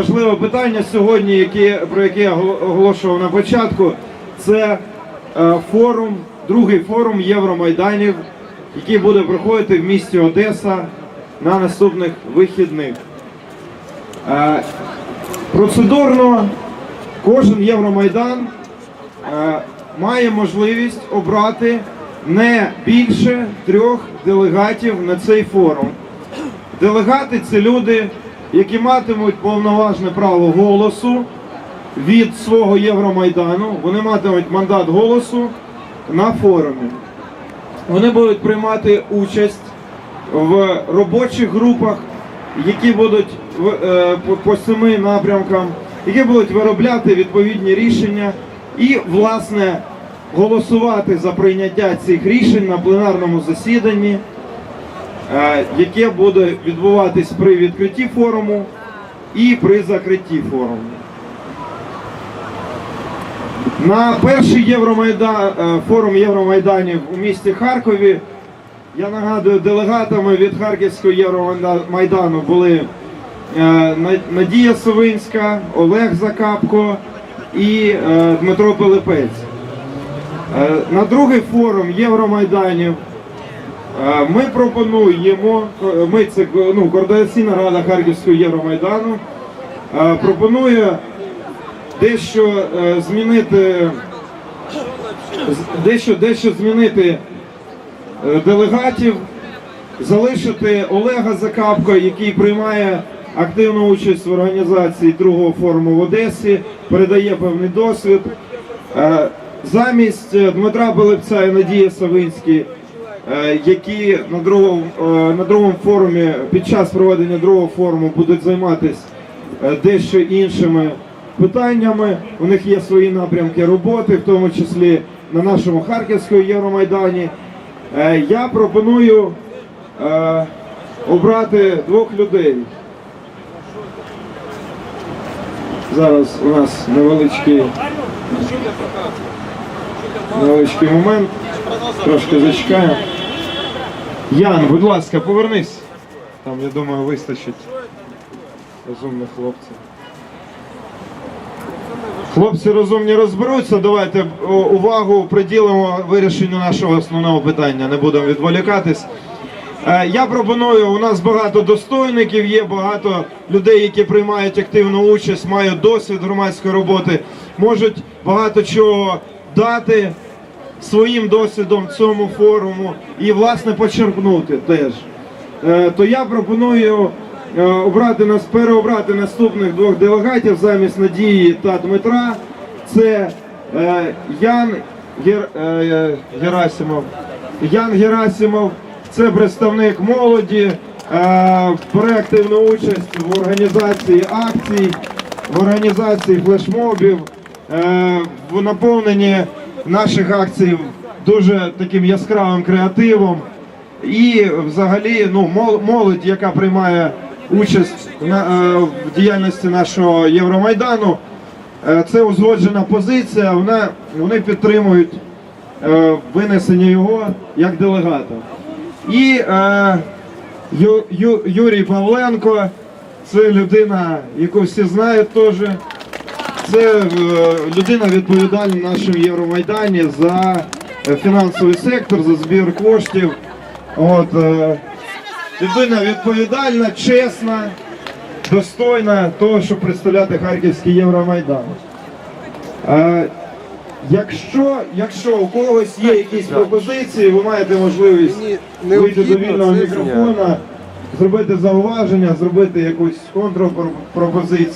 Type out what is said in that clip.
Важливе питання сьогодні, яке, про яке я оголо- оголошував на початку, це е, форум, другий форум Євромайданів, який буде проходити в місті Одеса на наступних вихідних. Е, процедурно кожен Євромайдан е, має можливість обрати не більше трьох делегатів на цей форум. Делегати це люди, які матимуть повноважне право голосу від свого Євромайдану. Вони матимуть мандат голосу на форумі. Вони будуть приймати участь в робочих групах, які будуть е, по, семи напрямкам, які будуть виробляти відповідні рішення і, власне, голосувати за прийняття цих рішень на пленарному засіданні яке буде відбуватись при відкритті форуму і при закритті форуму. На перший Євромайдан, е, форум Євромайданів у місті Харкові, я нагадую, делегатами від Харківського Євромайдану були е, Надія Совинська, Олег Закапко і е, Дмитро Пилипець. Е, На другий форум Євромайданів Е, Ми пропонуємо, е, ми це ну, координаційна рада Харківського Євромайдану, е, пропонує дещо е, змінити, дещо, дещо змінити делегатів, залишити Олега Закапко, який приймає активну участь в організації другого форуму в Одесі, передає певний досвід. Замість Дмитра Пилипця і Надії Савинській е, які на другому, е, на другому форумі під час проведення другого форуму будуть займатися е, дещо іншими питаннями. У них є свої напрямки роботи, в тому числі на нашому Харківському Євромайдані. Е, Я пропоную е, обрати двох людей. Зараз у нас невеличкий, невеличкий момент. Трошки зачекаємо. Ян, будь ласка, повернись. Там, я думаю, вистачить розумних хлопців. Хлопці розумні розберуться. Давайте увагу приділимо вирішенню нашого основного питання. Не будемо відволікатись. Е, Я пропоную, у нас багато достойників, є багато людей, які приймають активну участь, мають досвід громадської роботи, можуть багато чого дати своїм досвідом цьому форуму і власне почерпнути теж. Е, То я пропоную е, обрати нас переобрати наступних двох делегатів замість Надії та Дмитра. Це е, Ян Гер, Герасимов. Ян Герасимов це представник молоді, бере участь в організації акцій, в організації флешмобів, в наповненні наших акцій дуже таким яскравим креативом. І взагалі ну, мол- молодь, яка приймає участь е, в діяльності нашого Євромайдану, е, це узгоджена позиція. Вона, вони підтримують е, винесення його як делегата. І е, Ю, Ю, Юрій Павленко це людина, яку всі знають теж. Це е, людина відповідальна на нашому Євромайдані за е, фінансовий сектор, за збір коштів. От, е, людина відповідальна, чесна, достойна того, щоб представляти Харківський Євромайдан. Якщо, якщо у когось є якісь пропозиції, ви маєте можливість вийти до вільного мікрофона, зробити зауваження, зробити якусь контрпропозицію.